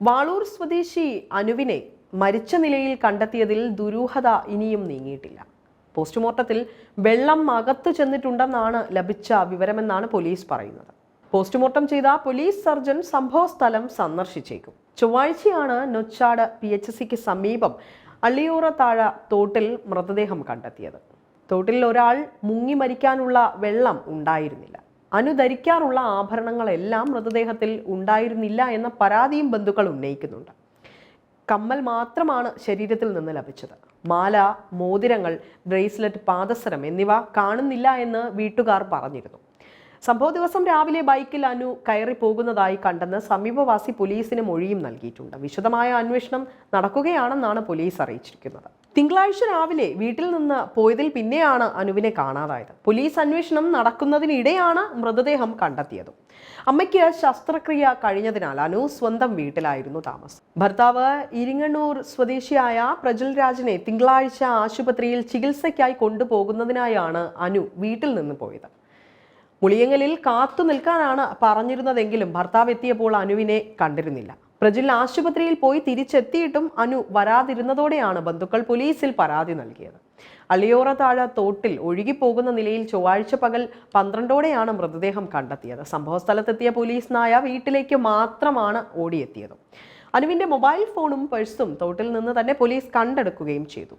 വാളൂർ സ്വദേശി അനുവിനെ മരിച്ച നിലയിൽ കണ്ടെത്തിയതിൽ ദുരൂഹത ഇനിയും നീങ്ങിയിട്ടില്ല. പോസ്റ്റ്മോർട്ടത്തിൽ വെള്ളം അകത്തു ചെന്നിട്ടുണ്ടെന്നാണ് ലഭിച്ച വിവരമെന്നാണ് പോലീസ് പറയുന്നത്. പോസ്റ്റ്മോർട്ടം ചെയ്ത പോലീസ് സർജൻ സംഭവസ്ഥലം സന്ദർശിച്ചേക്കും. ചൊവ്വാഴ്ചയാണ് നൊച്ചാട് പി എച്ച് സിക്ക് സമീപം അള്ളിയൂറ താഴ തോട്ടിൽ മൃതദേഹം കണ്ടെത്തിയത്. തോട്ടിൽ ഒരാൾ മുങ്ങി മരിക്കാനുള്ള വെള്ളം ഉണ്ടായിരുന്നില്ല. അനു ധരിക്കാറുള്ള ആഭരണങ്ങളെല്ലാം മൃതദേഹത്തിൽ ഉണ്ടായിരുന്നില്ല എന്ന പരാതിയും ബന്ധുക്കൾ ഉന്നയിക്കുന്നുണ്ട്. കമ്മൽ മാത്രമാണ് ശരീരത്തിൽ നിന്ന് ലഭിച്ചത്. മാല മോതിരങ്ങൾ ബ്രേസ്ലെറ്റ് പാദസരം എന്നിവ കാണുന്നില്ല എന്ന് വീട്ടുകാർ പറഞ്ഞിരുന്നു. സംഭവ ദിവസം രാവിലെ ബൈക്കിൽ അനു കയറി പോകുന്നതായി കണ്ടെന്ന് സമീപവാസി പോലീസിന് മൊഴിയും നൽകിയിട്ടുണ്ട്. വിശദമായ അന്വേഷണം നടക്കുകയാണെന്നാണ് പോലീസ് അറിയിച്ചിരിക്കുന്നത്. തിങ്കളാഴ്ച രാവിലെ വീട്ടിൽ നിന്ന് പോയതിൽ പിന്നെയാണ് അനുവിനെ കാണാതായത്. പോലീസ് അന്വേഷണം നടക്കുന്നതിനിടെയാണ് മൃതദേഹം കണ്ടെത്തിയത്. അമ്മയ്ക്ക് ശസ്ത്രക്രിയ കഴിഞ്ഞതിനാൽ അനു സ്വന്തം വീട്ടിലായിരുന്നു താമസം. ഭർത്താവ് ഇരിങ്ങണ്ണൂർ സ്വദേശിയായ പ്രജൽ രാജിനെ തിങ്കളാഴ്ച ആശുപത്രിയിൽ ചികിത്സയ്ക്കായി കൊണ്ടുപോകുന്നതിനായാണ് അനു വീട്ടിൽ നിന്ന് പോയത്. മുളിയങ്ങലിൽ കാത്തു നിൽക്കാനാണ് പറഞ്ഞിരുന്നതെങ്കിലും ഭർത്താവ് എത്തിയപ്പോൾ അനുവിനെ കണ്ടിരുന്നില്ല. പ്രജിൽ ആശുപത്രിയിൽ പോയി തിരിച്ചെത്തിയിട്ടും അനു വരാതിരുന്നതോടെയാണ് ബന്ധുക്കൾ പോലീസിൽ പരാതി നൽകിയത്. അളിയോറ താഴ തോട്ടിൽ ഒഴുകിപ്പോകുന്ന നിലയിൽ ചൊവ്വാഴ്ച പകൽ പന്ത്രണ്ടോടെയാണ് മൃതദേഹം കണ്ടെത്തിയത്. സംഭവസ്ഥലത്തെത്തിയ പോലീസ് നായ വീട്ടിലേക്ക് മാത്രമാണ് ഓടിയെത്തിയത്. അനുവിന്റെ മൊബൈൽ ഫോണും പേഴ്സും തോട്ടിൽ നിന്ന് തന്നെ പോലീസ് കണ്ടെടുക്കുകയും ചെയ്തു.